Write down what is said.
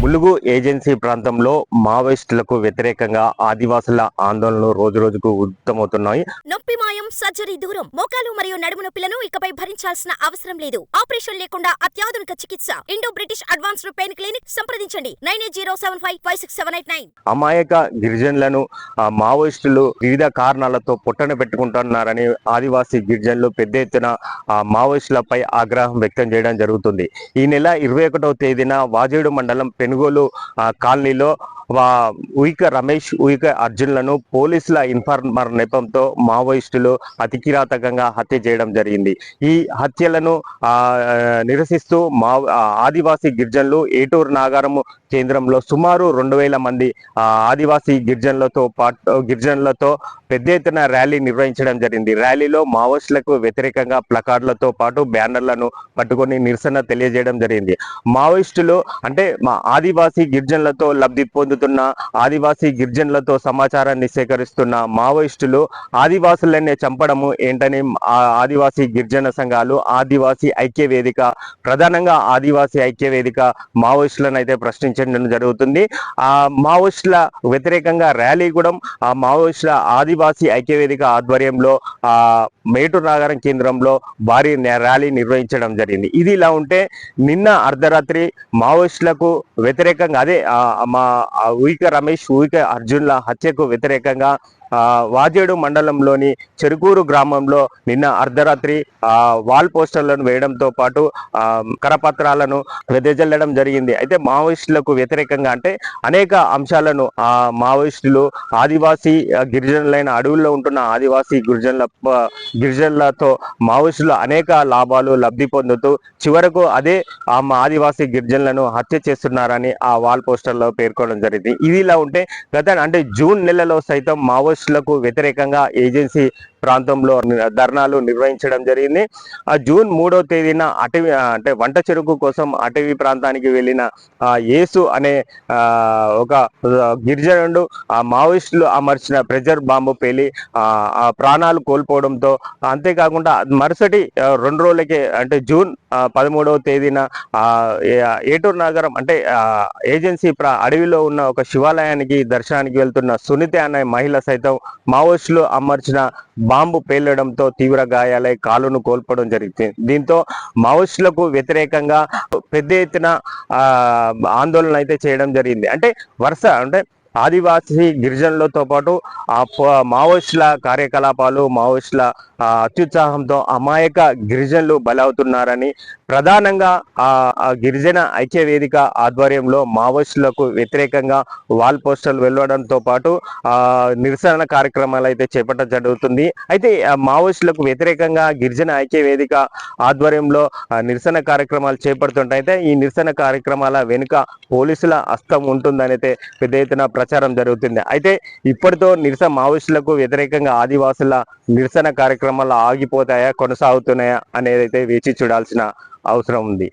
Mulugu agency ప్రాంతంలో మావోయిస్టులకు వ్యతిరేకంగా ఆదివాసుల ఆందోళనలు రోజు రోజుకు ఉద్ధమవుతున్నాయి సర్జరీ దూరం. మోకాలు మరియు నడుము నొప్పులను ఇకపై భరించాల్సిన అవసరం లేదు. ఆపరేషన్ లేకుండా అత్యాధునిక చికిత్స. Indo British advanced pain clinic సంప్రదించండి. Nine eight zero seven five five six seven eight nine. అమాయక గిరిజనులను మావోయిస్టులు వివిధ కారణాలతో పుట్టన పెట్టుకుంటున్నారని ఆదివాసీ గిరిజనులు పెద్ద ఎత్తున ఆ, మావోయిస్టులపై ఆగ్రహం వ్యక్తం చేయడం జరుగుతుంది. ఈ నెల ఇరవై ఒకటవ తేదీన వాజేడు మండలం పెనుగోలు కాలనీలో ఉయిక రమేష్ ఉయిక అర్జున్లను పోలీసుల ఇన్ఫార్మర్ నెపంతో మావోయిస్టులు అతి కిరాతకంగా హత్య చేయడం జరిగింది. ఈ హత్యలను ఆ, నిరసిస్తూ మా ఆ, ఆదివాసీ గిరిజనులు ఏటూరు నాగారము కేంద్రంలో సుమారు రెండు వేల మంది ఆ, ఆదివాసీ గిరిజనులతో పాటు గిరిజనులతో పెద్ద ఎత్తున ర్యాలీ నిర్వహించడం జరిగింది. ర్యాలీలో మావోయిస్టులకు వ్యతిరేకంగా ప్లకార్డులతో పాటు బ్యానర్లను పట్టుకొని నిరసన తెలియజేయడం జరిగింది. మావోయిస్టులు అంటే మా ఆదివాసీ గిరిజనులతో లబ్ధి పొందు పొందుతున్న ఆదివాసీ గిరిజనులతో సమాచారాన్ని సేకరిస్తున్న మావోయిస్టులు ఆదివాసులనే చంపడము ఏంటని ఆదివాసీ గిరిజన సంఘాలు ఆదివాసీ ఐక్య వేదిక ప్రధానంగా ఆదివాసీ ఐక్య వేదిక మావోయిస్టులను అయితే ప్రశ్నించడం జరుగుతుంది. ఆ మావోయిస్టుల వ్యతిరేకంగా ర్యాలీ కూడా ఆ మావోయిస్టుల ఆదివాసీ ఐక్య వేదిక ఆధ్వర్యంలో ఆ మేటూరు నాగరం కేంద్రంలో భారీ ర్యాలీ నిర్వహించడం జరిగింది. ఇది ఇలా ఉంటే నిన్న అర్ధరాత్రి మావోయిస్టులకు వ్యతిరేకంగా అదే మా ఊయిక రమేష్ ఊయిక అర్జున్ల హత్యకు వ్యతిరేకంగా ఆ, వాజేడు మండలంలోని చెరుకూరు గ్రామంలో నిన్న అర్ధరాత్రి ఆ, వాల్ పోస్టర్లను వేయడంతో పాటు ఆ, కరపత్రాలను వెదజల్లడం జరిగింది. అయితే మావోయిస్టులకు వ్యతిరేకంగా అంటే అనేక అంశాలను మావోయిస్టులు ఆదివాసీ గిరిజనులైన అడవుల్లో ఉంటున్న ఆదివాసీ గిరిజనుల గిరిజనులతో మావోయిస్టులు అనేక లాభాలు లబ్ధి పొందుతూ చివరకు అదే ఆ మా ఆదివాసీ గిరిజనులను హత్య చేస్తున్నారని ఆ వాల్ పోస్టర్లో పేర్కొనడం జరిగింది. ఇది ఇలా ఉంటే గత అంటే జూన్ నెలలో సైతం మావోయిస్టులకు వ్యతిరేకంగా ఏజెన్సీ ప్రాంతంలో ధర్నాలు నిర్వహించడం జరిగింది. ఆ జూన్ మూడో తేదీన అటవీ అంటే వంట చెరుకు కోసం అటవీ ప్రాంతానికి వెళ్ళిన యేసు అనే ఒక గిరిజనుడు ఆ మావోయిస్టులు అమర్చిన ప్రెజర్ బాంబు పేలి ఆ ప్రాణాలు కోల్పోవడంతో అంతేకాకుండా మరుసటి రెండు రోజులకే అంటే జూన్ పదమూడవ తేదీన ఏటూరు నగరం అంటే ఏజెన్సీ ప్ర అడవిలో ఉన్న ఒక శివాలయానికి దర్శనానికి వెళ్తున్న సునీత అనే మహిళ సైతం మావోయిస్టులు అమర్చిన బాంబు పేలడంతో తీవ్ర గాయాలై కాలును కోల్పోవడం జరిగింది. దీంతో మావోయిస్టులకు వ్యతిరేకంగా పెద్ద ఎత్తున ఆ, ఆందోళన అయితే చేయడం జరిగింది. అంటే వరుస అంటే ఆదివాసీ గిరిజనులతో పాటు ఆ మావోయిస్టుల కార్యకలాపాలు మావోయిస్టుల అత్యుత్సాహంతో అమాయక గిరిజనులు బలవుతున్నారని ప్రధానంగా ఆ గిరిజన ఐక్య వేదిక ఆధ్వర్యంలో మావోయిస్టులకు వ్యతిరేకంగా వాల్ పోస్టర్లు వెళ్ళడంతో పాటు ఆ నిరసన కార్యక్రమాలు అయితే చేపట్టడం జరుగుతుంది. అయితే మావోయిస్టులకు వ్యతిరేకంగా గిరిజన ఐక్య వేదిక ఆధ్వర్యంలో నిరసన కార్యక్రమాలు చేపడుతుంటే ఈ నిరసన కార్యక్రమాల వెనుక పోలీసుల హస్తం ఉంటుందని అయితే పెద్ద ఎత్తున ప్రచారం జరుగుతుంది. అయితే ఇప్పటితో నిరసన మావోయిస్టులకు వ్యతిరేకంగా ఆదివాసుల నిరసన కార్యక్రమాలు ఆగిపోతాయా కొనసాగుతున్నాయా అనేది అయితే వేచి చూడాల్సిన అవసరం ఉంది.